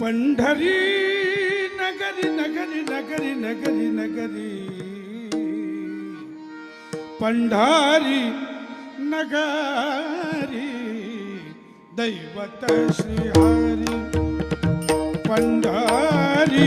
पंढरी नगरी नगरी नगरी नगरी नगरी. पंढारी नगरी दैवत श्रीहारी पंढारी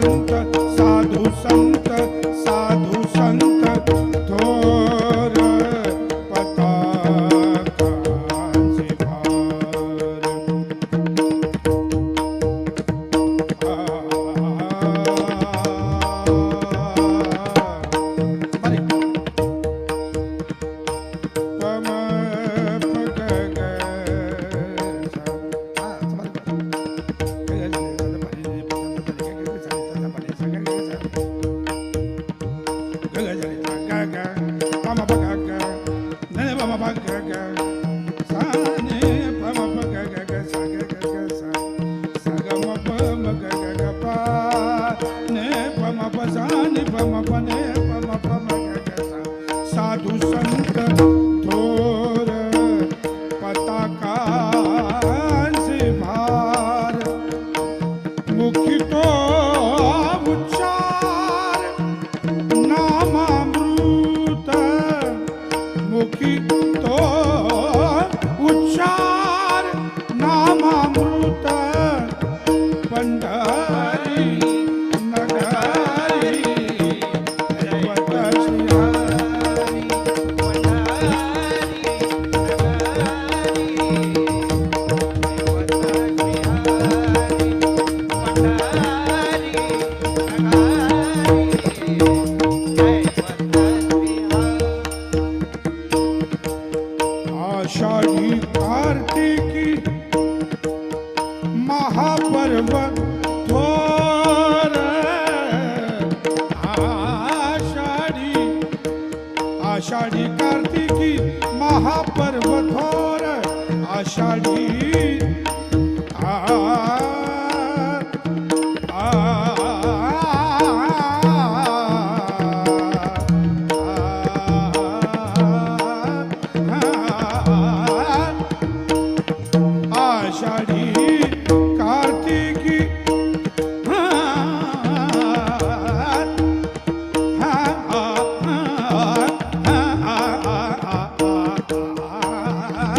nunca shall be.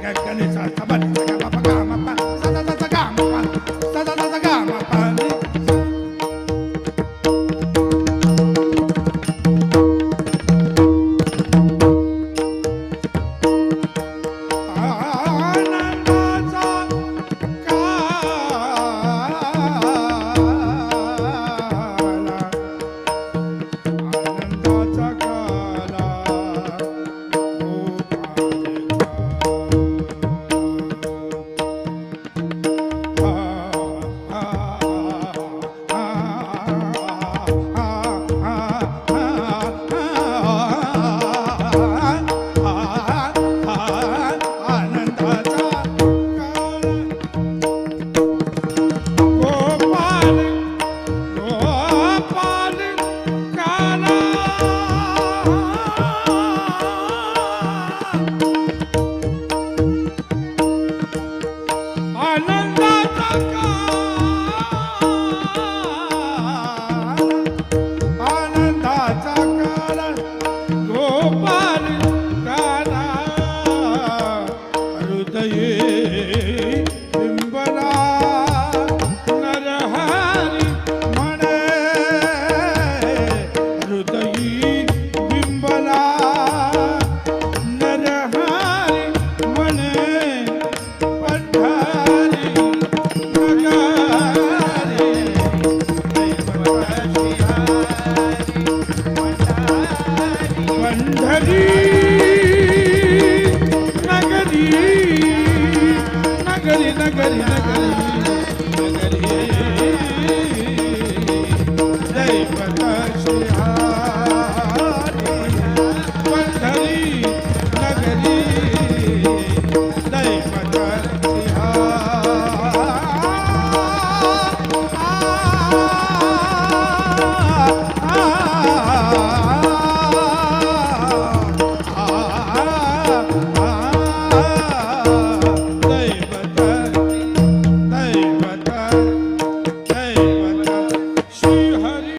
ग ग